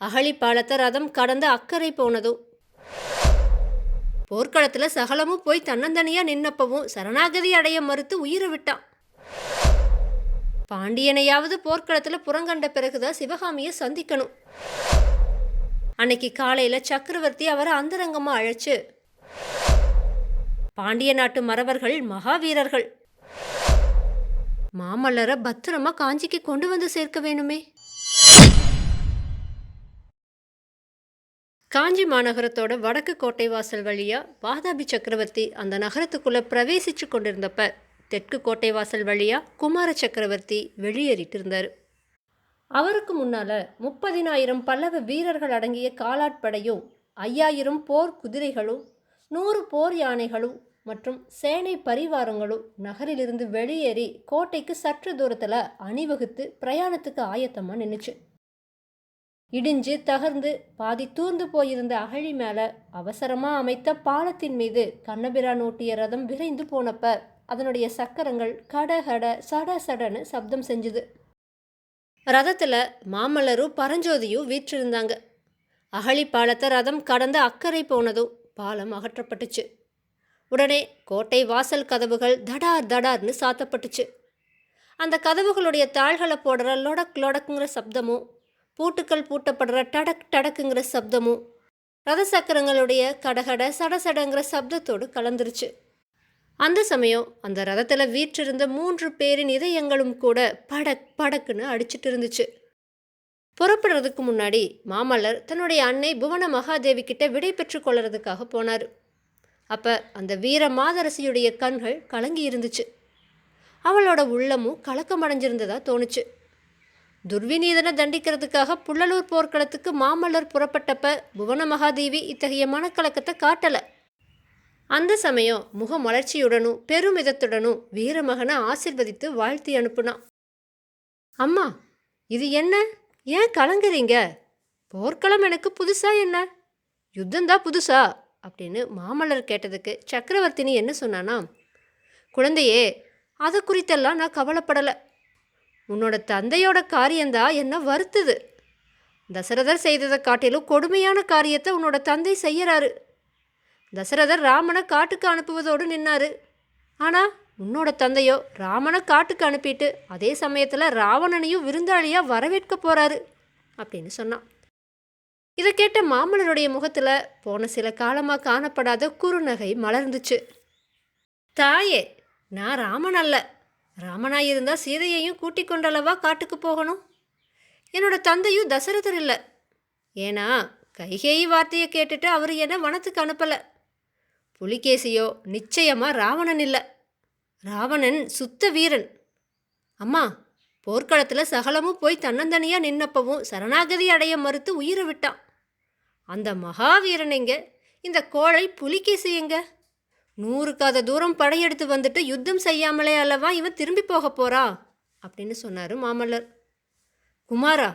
அகழிபாலத்தை ரதம் கடந்து அக்கறை போனதோ. போர்க்களத்தில் சகலமும் போய் தன்னந்தனியா நின்னப்பவும் சரணாகதி அடைய மறுத்து உயிரை விட்டான். பாண்டியனையாவது போர்க்களத்தில் புறங்கண்ட பிறகுதான் சிவகாமியை சந்திக்கணும். அன்னைக்கு காலையில் சக்கரவர்த்தி அவரை அந்தரங்கமாக அழைச்சு பாண்டிய நாட்டு மறவர்கள் மகாவீரர்கள் மாமல்லரை பத்திரமா காஞ்சிக்கு கொண்டு வந்து சேர்க்க வேணுமே? காஞ்சி மாநகரத்தோட வடக்கு கோட்டை வாசல் வழியா வாதாபி சக்கரவர்த்தி அந்த நகரத்துக்குள்ளே பிரவேசிச்சு கொண்டிருந்தப்ப தெற்கு கோட்டை வாசல் வழியா குமார சக்கரவர்த்தி வெளியேறிட்டு இருந்தார் அவருக்கு முன்னால் முப்பதினாயிரம் பல்லவ வீரர்கள் அடங்கிய காலாட்படையும் ஐயாயிரம் போர் குதிரைகளும் நூறு போர் யானைகளும் மற்றும் சேனை பரிவாரங்களும் நகரிலிருந்து வெளியேறி கோட்டைக்கு சற்று தூரத்தில் அணிவகுத்து பிரயாணத்துக்கு ஆயத்தமாக நின்றுச்சு இடிஞ்சு தகர்ந்து பாதி தூர்ந்து போயிருந்த அகழி மேலே அவசரமாக அமைத்த பாலத்தின் மீது கண்ணபிரான் ஓட்டிய ரதம் விரைந்து போனப்ப அதனுடைய சக்கரங்கள் கட கட சட சடன்னு சப்தம் செஞ்சுது. ரதத்தில் மாமல்லரும் பரஞ்சோதியும் வீற்றிருந்தாங்க. அகழி பாலத்தை ரதம் கடந்து அக்கறை போனதும் பாலம் அகற்றப்பட்டுச்சு. உடனே கோட்டை வாசல் கதவுகள் தடார் தடார்னு சாத்தப்பட்டுச்சு. அந்த கதவுகளுடைய தாள்களை போடுற லொடக் லொடக்குங்கிற சப்தமும் பூட்டுக்கள் பூட்டப்படுற டடக் டடக்குங்கிற சப்தமும் ரத சக்கரங்களுடைய கடகட சடசடங்கிற சப்தத்தோடு கலந்துருச்சு. அந்த சமயம் அந்த ரதத்தில் வீற்றிருந்த மூன்று பேரின் இதயங்களும் கூட படக் படக்குன்னு அடிச்சிட்டு இருந்துச்சு. புறப்படுறதுக்கு முன்னாடி மாமல்லர் தன்னுடைய அன்னை புவன மகாதேவி கிட்ட விடை பெற்று கொள்றதுக்காக போனார். அப்போ அந்த வீர மாதரசியுடைய கண்கள் கலங்கி இருந்துச்சு. அவளோட உள்ளமும் கலக்கமடைஞ்சிருந்ததா தோணுச்சு. துர்விநீதனை தண்டிக்கிறதுக்காக புள்ளலூர் போர்க்களத்துக்கு மாமல்லர் புறப்பட்டப்ப புவன மகாதேவி இத்தகைய மனக்கலக்கத்தை காட்டலை. அந்த சமயம் முகமலர்ச்சியுடனும் பெருமிதத்துடனும் வீரமகனை ஆசிர்வதித்து வாழ்த்தி அனுப்புனான் அம்மா இது என்ன? ஏன் கலங்குறீங்க? போர்க்களம் எனக்கு புதுசா என்ன? யுத்தம்தான் புதுசா? அப்படின்னு மாமல்லர் கேட்டதுக்கு சக்கரவர்த்தினி என்ன சொன்னானா குழந்தையே அதை குறித்தெல்லாம் நான் கவலைப்படலை. உன்னோட தந்தையோட காரியம்தான் என்ன வருத்துது? தசரதர் செய்ததை காட்டிலும் கொடுமையான காரியத்தை உன்னோட தந்தை செய்யறாரு. தசரதர் ராமனை காட்டுக்கு அனுப்புவதோடு நின்னாரு. ஆனால் உன்னோட தந்தையோ ராமனை காட்டுக்கு அனுப்பிட்டு அதே சமயத்தில் ராவணனையும் விருந்தாளியாக வரவேற்க போகிறாரு அப்படின்னு சொன்னான். இதை கேட்ட மாமல்லருடைய முகத்தில் போன சில காலமாக காணப்படாத குறுநகை மலர்ந்துச்சு. தாயே நான் ராமன் அல்ல. ராமனாய் இருந்தால் சீதையையும் கூட்டிக் கொண்டளவா காட்டுக்கு போகணும்? என்னோட தந்தையும் தசரதர் இல்லை. ஏன்னா கைகேயி வார்த்தையை கேட்டுட்டு அவர் என்னை வனத்துக்கு அனுப்பலை. புலிகேசியோ நிச்சயமாக ராவணன் இல்லை. ராவணன் சுத்த வீரன். அம்மா போர்க்களத்தில் சகலமும் போய் தன்னந்தனியாக நின்னப்பவும் சரணாகதி அடைய மறுத்து உயிரை விட்டான். அந்த மகாவீரன் எங்க? இந்த கோழை புலிகேசி எங்க? நூறு காத தூரம் படையெடுத்து வந்துட்டு யுத்தம் செய்யாமலே அல்லவா இவன் திரும்பி போக போறா? அப்படின்னு சொன்னார் மாமல்லர். குமாரா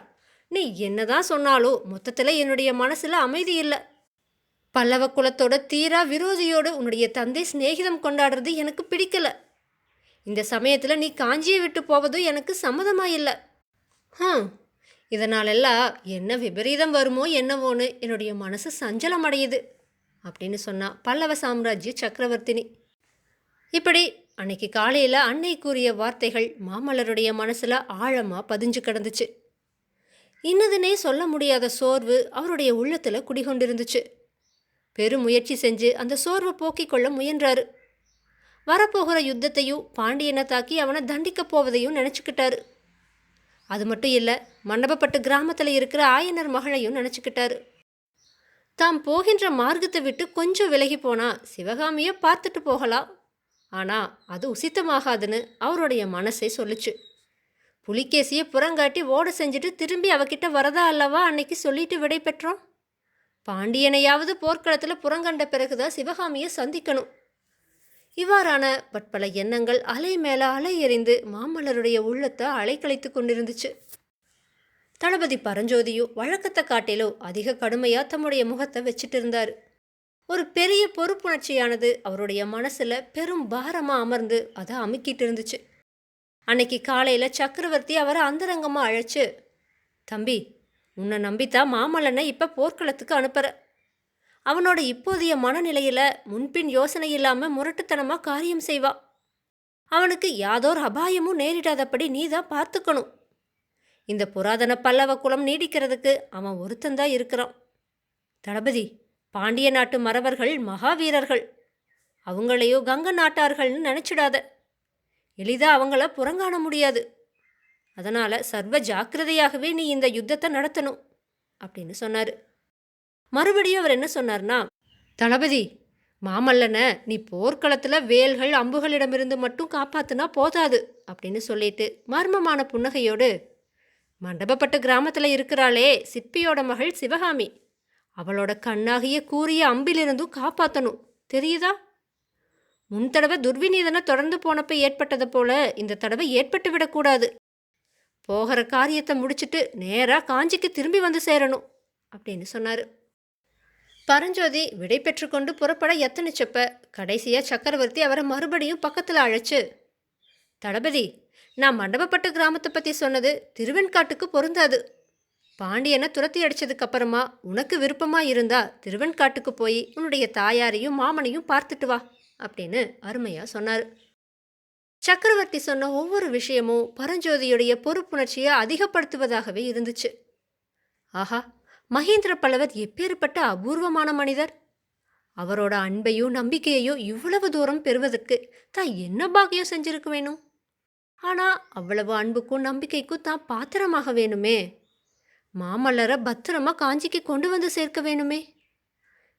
நீ என்னதான் சொன்னாலும் மொத்தத்தில் என்னுடைய மனசில் அமைதி இல்லை. பல்லவ குலத்தோட தீரா விரோதியோடு உன்னுடைய தந்தை சிநேகிதம் கொண்டாடுறது எனக்கு பிடிக்கல. இந்த சமயத்தில் நீ காஞ்சியை விட்டு போவதும் எனக்கு சம்மதமாக இல்லை. ஹம் இதனாலெல்லாம் என்ன விபரீதம் வருமோ என்னவோன்னு என்னுடைய மனசு சஞ்சலம் அடையுது அப்படின்னு சொன்னா பல்லவ சாம்ராஜ்ய சக்கரவர்த்தினி. இப்படி அன்னைக்கு காலையில் அன்னை கூறிய வார்த்தைகள் மாமல்லருடைய மனசில் ஆழமாக பதிஞ்சு கிடந்துச்சு. இன்னதுனே சொல்ல முடியாத சோர்வு அவருடைய உள்ளத்தில் குடிகொண்டிருந்துச்சு. பெருமுயற்சி செஞ்சு அந்த சோர்வை போக்கிக் கொள்ள முயன்றாரு. வரப்போகிற யுத்தத்தையும் பாண்டியனை தாக்கி அவனை தண்டிக்கப் போவதையும் நினச்சிக்கிட்டாரு. அது மட்டும் இல்லை மண்டபப்பட்டு கிராமத்தில் இருக்கிற ஆயனர் மகளையும் நினச்சிக்கிட்டாரு. தாம் போகின்ற மார்க்கத்தை விட்டு கொஞ்சம் விலகி போனா சிவகாமியை பார்த்துட்டு போகலாம். ஆனால் அது உசித்தமாகாதுன்னு அவருடைய மனசை சொல்லுச்சு. புலிகேசியை புறங்காட்டி ஓட செஞ்சுட்டு திரும்பி அவகிட்ட வரதா அல்லவா அன்னைக்கு சொல்லிட்டு விடை பெற்றோம்? பாண்டியனையாவது போர்க்களத்தில் புறங்கண்ட பிறகுதான் சிவகாமியை சந்திக்கணும். இவ்வாறான பட்பல எண்ணங்கள் அலை மேலே அலை எறிந்து மாமல்லருடைய உள்ளத்தை அலைக்கழித்து கொண்டிருந்துச்சு. தளபதி பரஞ்சோதியோ வழக்கத்தை காட்டிலோ அதிக கடுமையா தம்முடைய முகத்தை வச்சிட்டு இருந்தார் ஒரு பெரிய பொறுப்புணர்ச்சியானது அவருடைய மனசுல பெரும் பாரமா அமர்ந்து அதை அமுக்கிட்டு இருந்துச்சு அன்னைக்கு காலையில சக்கரவர்த்தி அவரை அந்தரங்கமா அழைச்சு தம்பி உன்னை நம்பித்தான் மாமல்லனை இப்போ போர்க்களத்துக்கு அனுப்புற. அவனோட இப்போதைய மனநிலையில் முன்பின் யோசனை இல்லாமல் முரட்டுத்தனமாக காரியம் செய்வா. அவனுக்கு யாதோர் அபாயமும் நேரிடாதபடி நீ தான் பார்த்துக்கணும். இந்த புராதன பல்லவ குலம் நீடிக்கிறதுக்கு அவன் ஒருத்தந்தான் இருக்கிறான். தளபதி பாண்டிய நாட்டு மறவர்கள் மகாவீரர்கள் அவங்களையோ கங்க நாட்டார்கள்னு நினச்சிடாத. எளிதாக அவங்கள புறங்காண முடியாது. அதனால் சர்வ ஜாக்கிரதையாகவே நீ இந்த யுத்தத்தை நடத்தணும் அப்படின்னு சொன்னார். மறுபடியும் அவர் என்ன சொன்னார்னா தளபதி மாமல்லனை நீ போர்க்களத்தில் வேல்கள் அம்புகளிடமிருந்து மட்டும் காப்பாத்துனா போதாது அப்படின்னு சொல்லிட்டு மர்மமான புன்னகையோடு மண்டபப்பட்டு கிராமத்தில் இருக்கிறாளே சிற்பியோட மகள் சிவகாமி. அவளோட கண்ணாகிய கூறிய அம்பிலிருந்தும் காப்பாற்றணும் தெரியுதா? முன் தடவை துர்விநீதனை தொடர்ந்து போனப்ப ஏற்பட்டது போல இந்த தடவை ஏற்பட்டு விடக்கூடாது. போகிற காரியத்தை முடிச்சுட்டு நேராக காஞ்சிக்கு திரும்பி வந்து சேரணும் அப்படின்னு சொன்னார். பரஞ்சோதி விடை பெற்றுக்கொண்டு புறப்பட எத்தனிச்சப்ப கடைசியாக சக்கரவர்த்தி அவரை மறுபடியும் பக்கத்தில் அழைச்சு தளபதி நான் மண்டபப்பட்டு கிராமத்தை பற்றி சொன்னது திருவெண்காட்டுக்கு பொருந்தாது. பாண்டியனை துரத்தி அடித்ததுக்கு அப்புறமா உனக்கு விருப்பமாக இருந்தா திருவெண்காட்டுக்கு போய் உன்னுடைய தாயாரையும் மாமனையும் பார்த்துட்டு வா அப்படின்னு அருமையாக சொன்னார். சக்கரவர்த்தி சொன்ன ஒவ்வொரு விஷயமும் பரஞ்சோதியுடைய பொறுப்புணர்ச்சியை அதிகப்படுத்துவதாகவே இருந்துச்சு. ஆஹா மகேந்திர பல்லவர் எப்பேற்பட்ட அபூர்வமான மனிதர்? அவரோட அன்பையும் நம்பிக்கையையும் இவ்வளவு தூரம் பெறுவதற்கு தான் என்ன பாக்கியம் செஞ்சிருக்க வேணும்? ஆனால் அவ்வளவு அன்புக்கும் நம்பிக்கைக்கும் தான் பாத்திரமாக வேணுமே. மாமல்லரை பத்திரமா காஞ்சிக்கு கொண்டு வந்து சேர்க்க வேணுமே.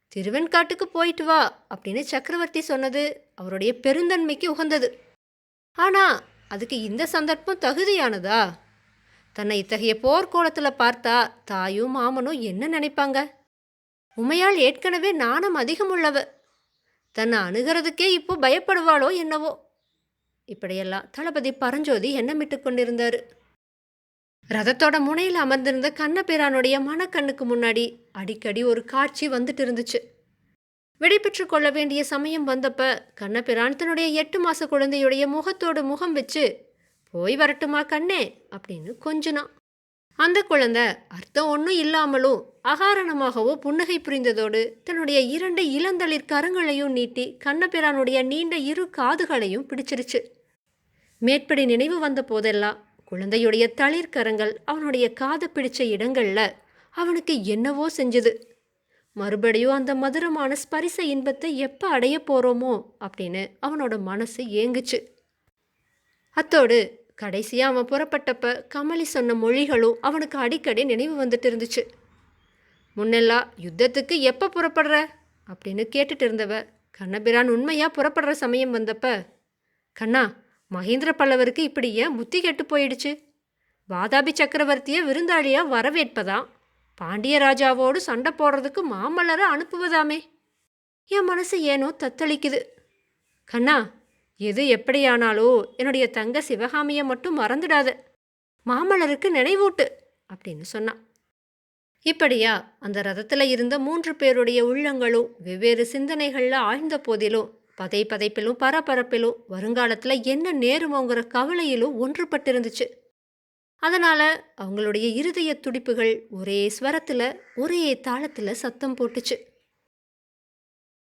திருவெண்காட்டுக்கு போயிட்டு வா அப்படின்னு சக்கரவர்த்தி சொன்னது அவருடைய பெருந்தன்மைக்கு உகந்தது. ஆனால் அதுக்கு இந்த சந்தர்ப்பம் தகுதியானதா? தன்னை இத்தகைய போர்க்கோலத்தில் பார்த்தா தாயும் மாமனும் என்ன நினைப்பாங்க? உமையால் ஏற்கனவே நாணம் அதிகமுள்ளவ. தன்னை அணுகிறதுக்கே இப்போ பயப்படுவாளோ என்னவோ? இப்படியெல்லாம். தளபதி பரஞ்சோதி எண்ணமிட்டு கொண்டிருந்தார். ரதத்தோட முனையில் அமர்ந்திருந்த கண்ணபிரானுடைய மனக்கண்ணுக்கு முன்னாடி அடிக்கடி ஒரு காட்சி வந்துட்டு இருந்துச்சு விடைபெற்று கொள்ள வேண்டிய சமயம் வந்தப்ப கண்ணபிரான் தன்னுடைய எட்டு மாச குழந்தையுடைய முகத்தோடு முகம் வச்சு போய் வரட்டுமா கண்ணே? அப்படின்னு கொஞ்சினான். அந்த குழந்தை அர்த்தம் ஒன்றும் இல்லாமலும் அகாரணமாகவோ புன்னகை புரிந்ததோடு தன்னுடைய இரண்டு இளந்தளிர் கரங்களையும் நீட்டி கண்ணபிரானுடைய நீண்ட இரு காதுகளையும் பிடிச்சிருச்சு. மேற்படி நினைவு வந்த போதெல்லாம் குழந்தையுடைய தளிர்கரங்கள் அவனுடைய காதை பிடிச்ச இடங்களில் அவனுக்கு என்னவோ செஞ்சது. மறுபடியும் அந்த மதுரமான ஸ்பரிச இன்பத்தை எப்போ அடைய போகிறோமோ அப்படின்னு அவனோட மனசு ஏங்குச்சு. அத்தோடு கடைசியாக அவன் புறப்பட்டப்ப கமலி சொன்ன மொழிகளும் அவனுக்கு அடிக்கடி நினைவு வந்துட்டு இருந்துச்சு. முன்னெல்லாம் யுத்தத்துக்கு எப்போ புறப்படுற? அப்படின்னு கேட்டுட்டு இருந்தவ கண்ணபிரான் உண்மையாக புறப்படுற சமயம் வந்தப்ப கண்ணா மகேந்திர பல்லவருக்கு இப்படி ஏன் புத்தி கெட்டு போயிடுச்சு? வாதாபி சக்கரவர்த்தியை விருந்தாளியாக வரவேற்பதாம் பாண்டிய ராஜாவோடு சண்டை போடுறதுக்கு மாமல்லரை அனுப்புவதாமே? என் மனசு ஏனோ தத்தளிக்குது. கண்ணா எது எப்படியானாலும் என்னுடைய தங்க சிவகாமியை மட்டும் மறந்துடாத. மாமல்லருக்கு நினைவூட்டு அப்படின்னு சொன்னான் இப்படியா அந்த ரதத்தில் இருந்த மூன்று பேருடைய உள்ளங்களும் வெவ்வேறு சிந்தனைகளில் ஆழ்ந்த போதிலும் பதை பதைப்பிலும் பரபரப்பிலும் வருங்காலத்தில் என்ன நேருமோங்கிற கவலையிலும் ஒன்றுபட்டிருந்துச்சு. அதனால் அவங்களுடைய இருதய துடிப்புகள் ஒரே ஸ்வரத்தில் ஒரே தாளத்தில் சத்தம் போட்டுச்சு.